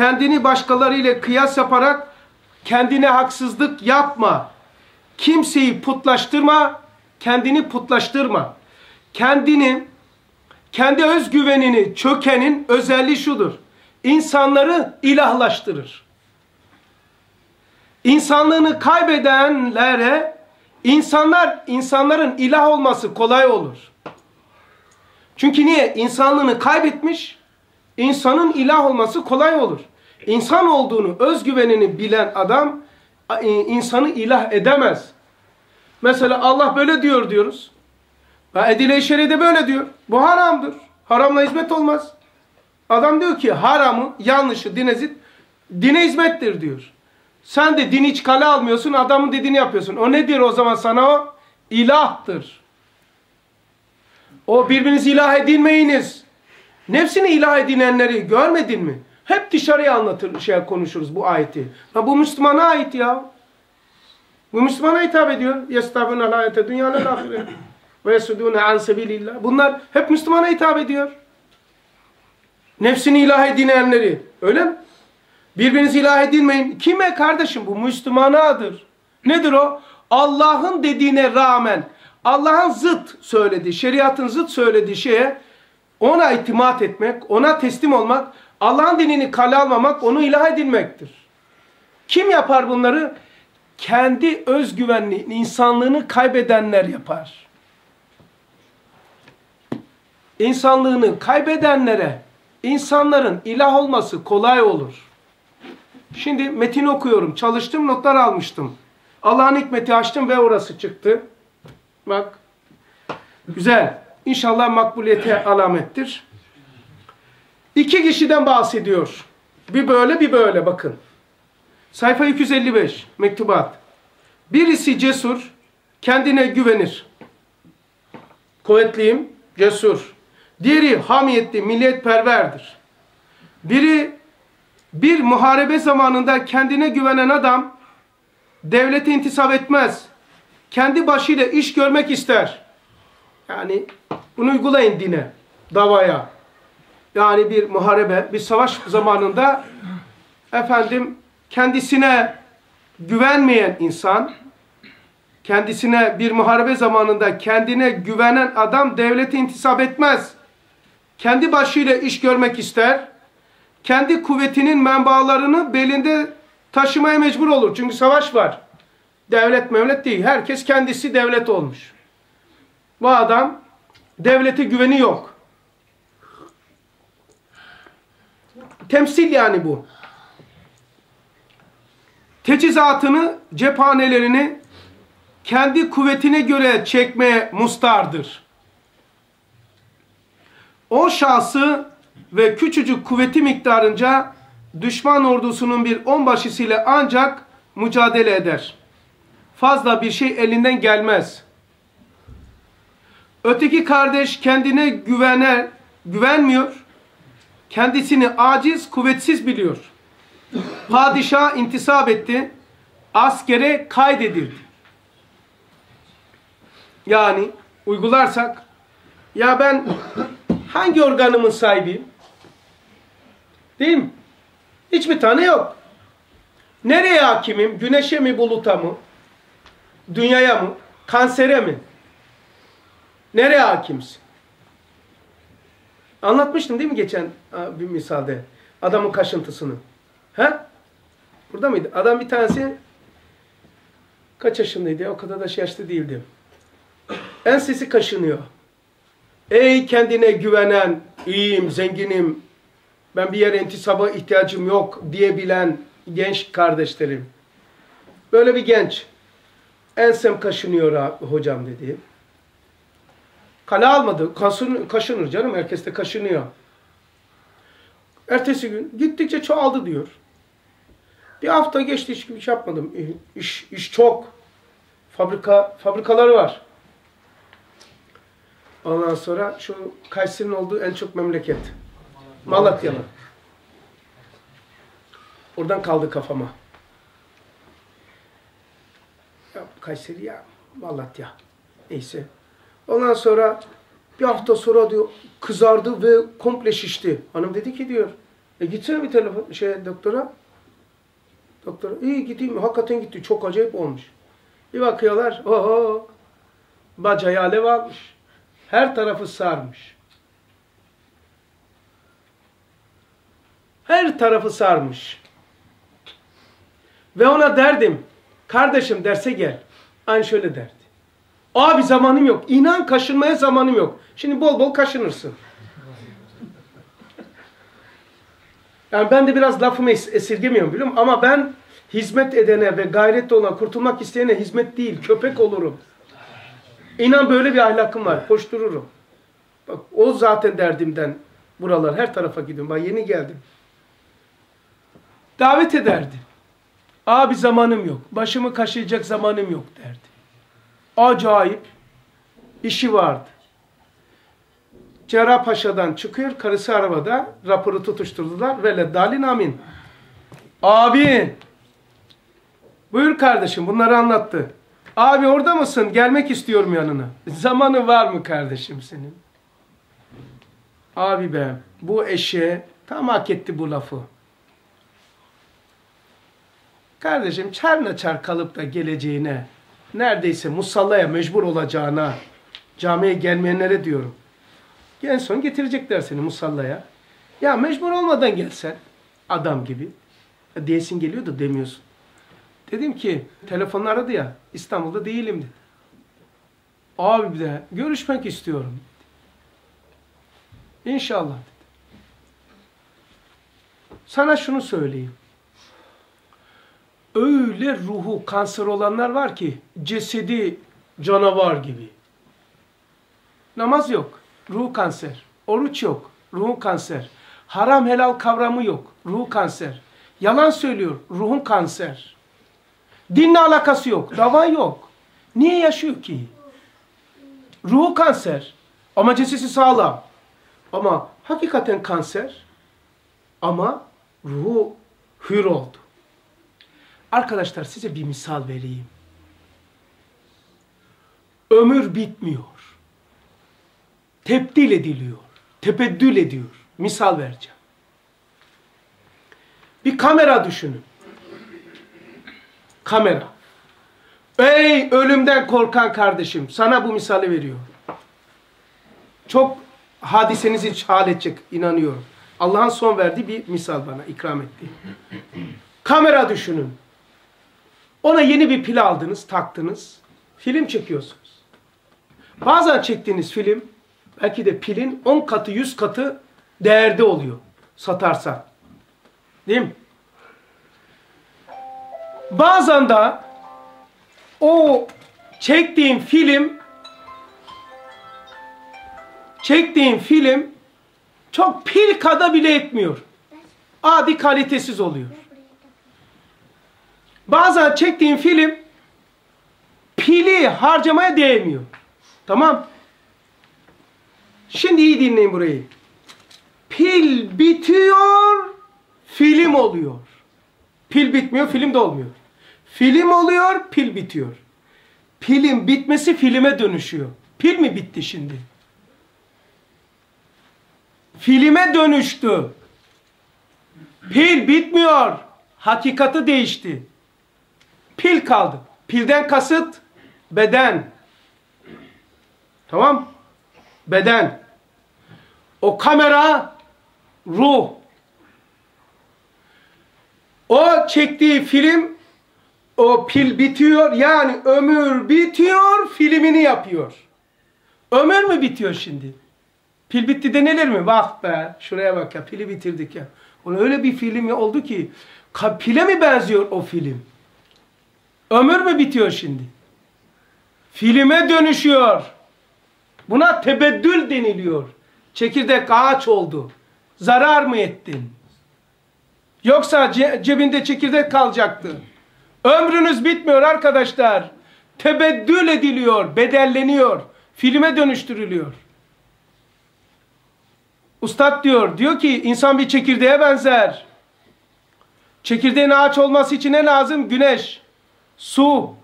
kendini başkalarıyla kıyas yaparak kendine haksızlık yapma. Kimseyi putlaştırma, kendini putlaştırma. Kendini, kendi özgüvenini çökenin özelliği şudur. İnsanları ilahlaştırır. İnsanlığını kaybedenlere insanlar insanların ilah olması kolay olur. Çünkü niye? İnsanlığını kaybetmiş, insanın ilah olması kolay olur. İnsan olduğunu, özgüvenini bilen adam insanı ilah edemez. Mesela Allah böyle diyor diyoruz. Ve Edile-i Şeri'de böyle diyor. Bu haramdır. Haramla hizmet olmaz. Adam diyor ki haramı, yanlışı, dine zit, dine hizmettir diyor. Sen de din hiç kale almıyorsun, adamın dediğini yapıyorsun. O nedir o zaman sana o? İlahtır. O birbirinizi ilah edinmeyiniz. Nefsini ilah edinenleri görmedin mi? Hep dışarıya anlatır, şey konuşuruz bu ayeti. Ha, bu Müslümana ait ya. Bu Müslümana hitap ediyor. يَسْتَعْبُونَ الْاَيَةَ دُنْيَا لَلْاَخِرَةِ وَيَسُدُونَ عَنْ سَبِيلِ Bunlar hep Müslümana hitap ediyor. Nefsini ilah edinenleri. Öyle mi? Birbirinizi ilah edinmeyin. Kime kardeşim? Bu Müslümanadır. Nedir o? Allah'ın dediğine rağmen Allah'ın zıt söylediği, şeriatın zıt söylediği şeye ona itimat etmek, ona teslim olmak, Allah'ın dinini kale almamak, onu ilah edinmektir. Kim yapar bunları? Kendi özgüvenli, insanlığını kaybedenler yapar. İnsanlığını kaybedenlere insanların ilah olması kolay olur. Şimdi metin okuyorum. Çalıştım, notlar almıştım. Allah'ın hikmeti açtım ve orası çıktı. Bak. Güzel. İnşallah makbuliyete alamettir. İki kişiden bahsediyor. Bir böyle bir böyle bakın. Sayfa 255 mektubat. Birisi cesur, kendine güvenir. Kuvvetliyim, cesur. Diğeri hamiyetli, milliyetperverdir. Biri bir muharebe zamanında kendine güvenen adam devlete intisap etmez. Kendi başıyla iş görmek ister. Yani bunu uygulayın dine, davaya. Yani bir muharebe, bir savaş zamanında efendim kendisine güvenmeyen insan, kendisine bir muharebe zamanında kendine güvenen adam devlete intisap etmez. Kendi başıyla iş görmek ister. Kendi kuvvetinin menbaalarını belinde taşımaya mecbur olur. Çünkü savaş var. Devlet mevlet değil. Herkes kendisi devlet olmuş. Bu adam devlete güveni yok. Temsil yani bu. Teçhizatını, cephanelerini kendi kuvvetine göre çekmeye mustardır. O şahsı ve küçücük kuvveti miktarınca düşman ordusunun bir onbaşısıyla ancak mücadele eder. Fazla bir şey elinden gelmez. Öteki kardeş kendine güvener, güvenmiyor. Kendisini aciz, kuvvetsiz biliyor. Padişah intisap etti. Askere kaydedildi. Yani uygularsak ya ben hangi organımın sahibiyim? Değil mi? Hiçbir tane yok. Nereye hakimim? Güneşe mi, buluta mı? Dünyaya mı? Kansere mi? Nereye hakimsin? Anlatmıştım değil mi geçen bir misalde? Adamın kaşıntısını. He? Burada mıydı? Adam bir tanesi kaç yaşındaydı ya? O kadar da şey yaşlı değildi. Ensesi kaşınıyor. Ey kendine güvenen, iyiyim, zenginim, ben bir yere intisaba ihtiyacım yok diyebilen genç kardeşlerim. Böyle bir genç. Ensem kaşınıyor hocam dedi. Kale almadı. Kaşın, kaşınır canım. Herkes de kaşınıyor. Ertesi gün gittikçe çoğaldı diyor. Bir hafta geçti hiç şey yapmadım. İş, iş çok. Fabrika, fabrikaları var. Ondan sonra şu Kayseri'nin olduğu en çok memleket. Malatyalı. Oradan kaldı kafama. Ya Kayseri ya Malatya. Neyse. Ondan sonra bir hafta sonra diyor kızardı ve komple şişti. Hanım dedi ki diyor E gitsene bir telefon şey doktora. Doktora iyi gideyim. Hakikaten gitti. Çok acayip olmuş. Bir bakıyorlar. Oho. Bacağı alev almış. Her tarafı sarmış. Her tarafı sarmış. Ve ona derdim. Kardeşim derse gel. Aynı şöyle derdi. Abi zamanım yok. İnan kaşınmaya zamanım yok. Şimdi bol bol kaşınırsın. Yani ben de biraz lafımı es esirgemiyorum biliyor musun? Ama ben hizmet edene ve gayretli olan, kurtulmak isteyene hizmet değil, köpek olurum. İnan böyle bir ahlakım var. Koştururum. Bak o zaten derdimden buralar her tarafa gidiyorum. Ben yeni geldim. Davet ederdi. Abi zamanım yok. Başımı kaşıyacak zamanım yok derdi. Acayip işi vardı. Cerrahpaşa'dan çıkıyor. Karısı arabada. Raporu tutuşturdular. Vele dalin amin. Abi buyur kardeşim bunları anlattı. Abi orada mısın? Gelmek istiyorum yanına. Zamanı var mı kardeşim senin? Abi be bu eşe tam hak etti bu lafı. Kardeşim çarna çar kalıp da geleceğine, neredeyse musallaya mecbur olacağına, camiye gelmeyenlere diyorum. En son getirecekler seni musallaya. Ya mecbur olmadan gelsen, adam gibi. Ya diyesin geliyor da demiyorsun. Dedim ki, telefonla aradı ya, İstanbul'da değilim dedi. Abi de görüşmek istiyorum. İnşallah dedi. Sana şunu söyleyeyim öyle ruhu kanser olanlar var ki cesedi canavar gibi. Namaz yok, ruhu kanser. Oruç yok, ruhu kanser. Haram helal kavramı yok, ruhu kanser. Yalan söylüyor, ruhun kanser. Dinle alakası yok, dava yok. Niye yaşıyor ki? Ruhu kanser. Ama cesedi sağlam. Ama hakikaten kanser. Ama ruhu hür oldu. Arkadaşlar size bir misal vereyim. Ömür bitmiyor. Tebdil ediliyor. Tepeddül ediyor. Misal vereceğim. Bir kamera düşünün. Kamera. Ey ölümden korkan kardeşim sana bu misali veriyor. Çok hadisenizi hal edecek inanıyorum. Allah'ın son verdiği bir misal bana ikram etti. Kamera düşünün. Ona yeni bir pil aldınız, taktınız. Film çekiyorsunuz. Bazen çektiğiniz film belki de pilin 10 katı 100 katı değerde oluyor satarsan. Değil mi? Bazen de o çektiğin film çektiğin film çok pil kada bile etmiyor. Adi kalitesiz oluyor. Bazen çektiğin film pili harcamaya değmiyor. Tamam. Şimdi iyi dinleyin burayı. Pil bitiyor, film oluyor. Pil bitmiyor, film de olmuyor. Film oluyor, pil bitiyor. Pilin bitmesi filme dönüşüyor. Pil mi bitti şimdi? Filme dönüştü. Pil bitmiyor. Hakikati değişti. Pil kaldı. Pilden kasıt beden. Tamam? Beden. O kamera ruh. O çektiği film o pil bitiyor yani ömür bitiyor filmini yapıyor. Ömür mü bitiyor şimdi? Pil bitti denilir mi? Bak be şuraya bak ya pili bitirdik ya. Öyle bir film oldu ki pile mi benziyor o film? Ömür mü bitiyor şimdi? Filme dönüşüyor. Buna tebeddül deniliyor. Çekirdek ağaç oldu. Zarar mı ettin? Yoksa ce cebinde çekirdek kalacaktı. Ömrünüz bitmiyor arkadaşlar. Tebeddül ediliyor, bedelleniyor. Filme dönüştürülüyor. Ustad diyor, diyor ki insan bir çekirdeğe benzer. Çekirdeğin ağaç olması için ne lazım? Güneş su,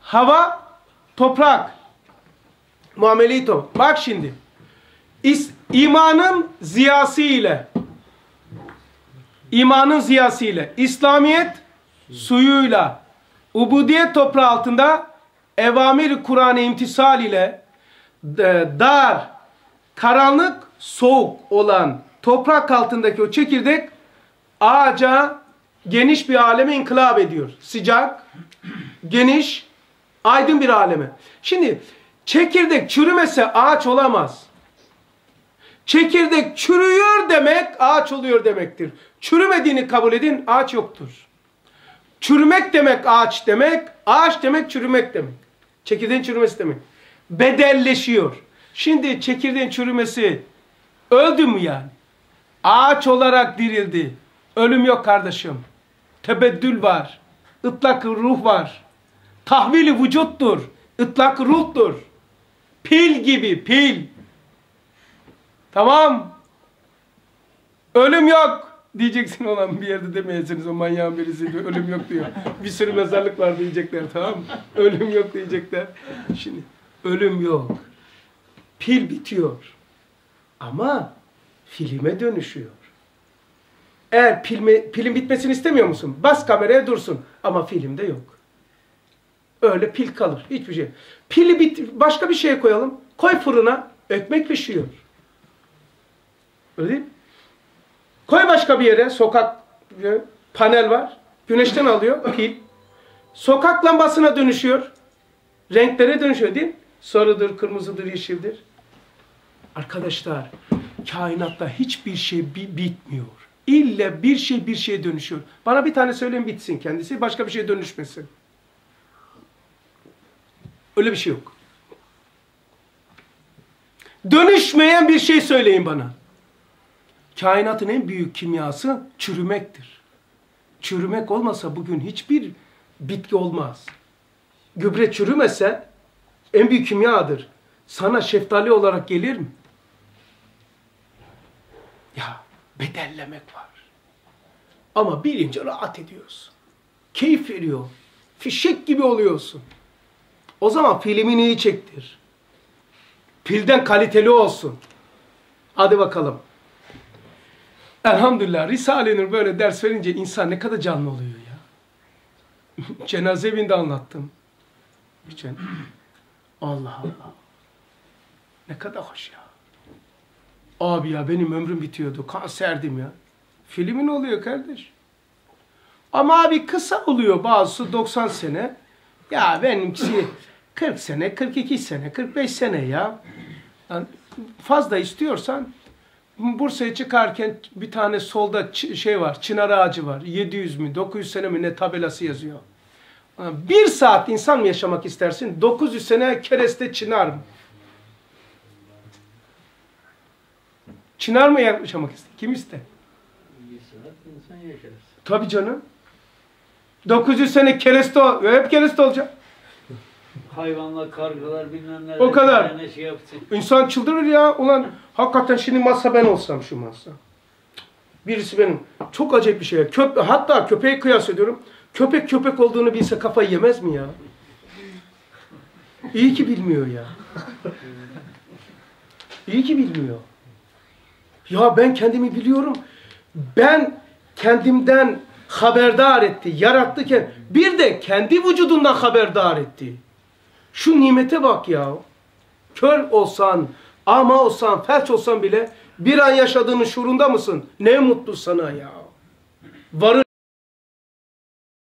hava, toprak. Muamelito. Bak şimdi. İs, imanın ziyası ile imanın ziyasıyla, İslamiyet suyuyla, ubudiyet toprağı altında evamir Kur'an'ı imtisal ile e, dar, karanlık, soğuk olan toprak altındaki o çekirdek ağaca geniş bir aleme inkılap ediyor. Sıcak, geniş, aydın bir aleme. Şimdi çekirdek çürümese ağaç olamaz. Çekirdek çürüyor demek ağaç oluyor demektir. Çürümediğini kabul edin ağaç yoktur. Çürümek demek ağaç demek, ağaç demek çürümek demek. Çekirdeğin çürümesi demek. Bedelleşiyor. Şimdi çekirdeğin çürümesi öldü mü yani? Ağaç olarak dirildi. Ölüm yok kardeşim. Tebeddül var. Itlak ruh var. Tahvili vücuttur. Itlak ruhtur. Pil gibi pil. Tamam. Ölüm yok. Diyeceksin olan bir yerde demeyesiniz o manyağın birisi diyor. Ölüm yok diyor. Bir sürü mezarlık var diyecekler tamam mı? Ölüm yok diyecekler. Şimdi ölüm yok. Pil bitiyor. Ama filme dönüşüyor. Eğer pilme, pilin bitmesini istemiyor musun? Bas kameraya dursun. Ama filmde yok. Öyle pil kalır. Hiçbir şey. Pili bit başka bir şeye koyalım. Koy fırına. Ekmek pişiyor. Öyle değil mi? Koy başka bir yere. Sokak e, panel var. Güneşten alıyor pil. Sokak lambasına dönüşüyor. Renklere dönüşüyor değil mi? Sarıdır, kırmızıdır, yeşildir. Arkadaşlar, kainatta hiçbir şey bi- bitmiyor. İlle bir şey bir şeye dönüşüyor. Bana bir tane söyleyin bitsin kendisi, başka bir şeye dönüşmesin. Öyle bir şey yok. Dönüşmeyen bir şey söyleyin bana. Kainatın en büyük kimyası çürümektir. Çürümek olmasa bugün hiçbir bitki olmaz. Gübre çürümese en büyük kimyadır. Sana şeftali olarak gelir mi? Ya bedellemek var. Ama bilince rahat ediyorsun. Keyif veriyor. Fişek gibi oluyorsun. O zaman filmini iyi çektir. Pilden kaliteli olsun. Hadi bakalım. Elhamdülillah Risale-i böyle ders verince insan ne kadar canlı oluyor ya. Cenaze evinde anlattım. Allah Allah. Ne kadar hoş ya. Abi ya benim ömrüm bitiyordu. Kanserdim ya. Filmin oluyor kardeş. Ama abi kısa oluyor bazısı 90 sene. Ya benimkisi 40 sene, 42 sene, 45 sene ya. Yani fazla istiyorsan Bursa'ya çıkarken bir tane solda şey var, çınar ağacı var. 700 mü, 900 sene mi ne tabelası yazıyor. Bir saat insan mı yaşamak istersin? 900 sene kereste çınar mı? Çınar mı yaşamak ister? Kim ister? Tabii canım. 900 sene kereste ol. Hep kereste olacak. Hayvanlar, kargalar bilmem neler. O kadar. tane şey. İnsan çıldırır ya. Ulan hakikaten şimdi masa ben olsam şu masa. Birisi benim. Çok acayip bir şey. Köp hatta köpeği kıyas ediyorum. Köpek köpek olduğunu bilse kafayı yemez mi ya? İyi ki bilmiyor ya. İyi ki bilmiyor. Ya ben kendimi biliyorum. Ben kendimden haberdar etti, yarattı Bir de kendi vücudundan haberdar etti. Şu nimete bak ya. Kör olsan, ama olsan, felç olsan bile bir an yaşadığının şuurunda mısın? Ne mutlu sana ya. Varın